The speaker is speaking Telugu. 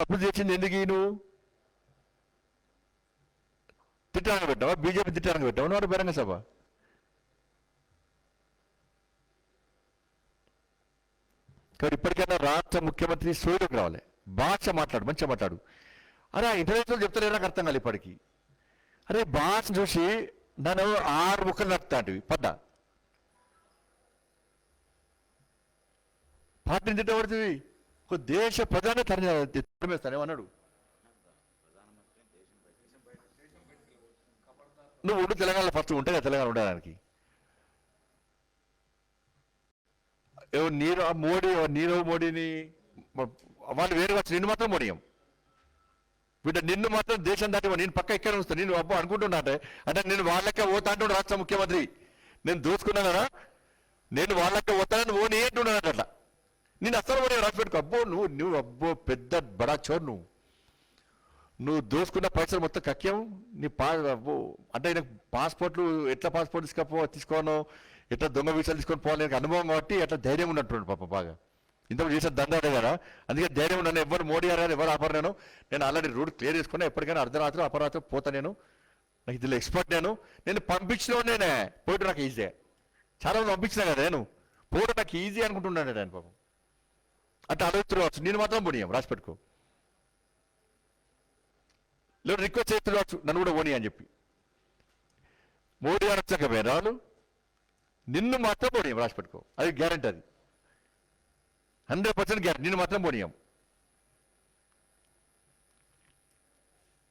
అప్పుడు చేసింది ఎందుకు నువ్వు తిట్టడానికి పెట్టావా? బీజేపీ తిట్టడానికి పెట్టావు? నువ్వు బహిరంగ సభ. కాబట్టి ఇప్పటికైనా రాష్ట్ర ముఖ్యమంత్రి సూర్యుడికి రావాలి. భాష మాట్లాడు మంచిగా మాట్లాడు. అరే ఇంటర్నేషనల్ చెప్తలేరు నాకు అర్థం కాదు ఇప్పటికి. అరే భాష చూసి నన్ను ఆరు ముక్కలు నడుపుతాంటివి. పడ్డా. పార్టీని తిట్టబడుతుంది ఒక దేశ ప్రధాని తరలి తరిమేస్తాను ఏమన్నాడు? నువ్వు ఉండి తెలంగాణలో ఫస్ట్ ఉంటే కదా తెలంగాణ ఉండడానికి. నీరవ్ మోడీ నీరవ్ మోడీని వాళ్ళు వేరుగా వచ్చి నిన్ను మాత్రం మోడీయం బిడ్డ నిన్ను మాత్రం దేశం దాటి నేను పక్క ఇక్కడ వస్తాను నేను అబ్బో అనుకుంటున్నా అంటే నేను వాళ్ళకే పోతా అంటున్నాడు రాష్ట్ర ముఖ్యమంత్రి. నేను దోచుకున్నానా? నేను వాళ్ళకే పోతానని ఓని నీ అట్లా. నేను అసలు కూడా రాసి పెట్టుకో అబ్బో నువ్వు నువ్వు అబ్బో పెద్ద బడా చోరు నువ్వు. నువ్వు దోసుకున్న పైసలు మొత్తం కక్యం నీ పా అబ్బో అంటే నాకు పాస్పోర్ట్లు ఎట్లా పాస్పోర్ట్ తీసుకపో తీసుకోను ఎట్లా దొంగ వీసాలు తీసుకొని పోవాలి? నాకు అనుభవం కాబట్టి ఎట్లా ధైర్యం ఉన్నట్టు పాప బాగా. ఇంతకు చేసిన దండాడే కదా. అందుకే ధైర్యం ఉన్నాను ఎవరు మోడీ గారు ఎవరు ఆపరు నేను. నేను ఆల్రెడీ రూట్ క్లియర్ చేసుకున్నా. ఎప్పటికైనా అర్ధరాత్రి అపరాత్రి పోతా నేను. నాకు ఇందులో ఎక్స్పర్ట్ నేను. నేను పంపించిన నేనే. పోయిట నాకు ఈజీ చాలా మంది పంపించిన కదా నేను. పోవడం నాకు ఈజీ అనుకుంటున్నాను నేను పాపం. అంటే అడుగుతున్నారు. నేను మాత్రం పోనీయం రాసి పెట్టుకో లేదు రిక్వెస్ట్ చేస్తున్నావచ్చు నన్ను కూడా పోనీ అని చెప్పి. మోడీ గారు వచ్చాక వేరాలు నిన్ను మాత్రం పోనీయం రాసి పెట్టుకో అది గ్యారంటీ అది. Hundred percent guarantee. నిన్ను మాత్రం పోనీయం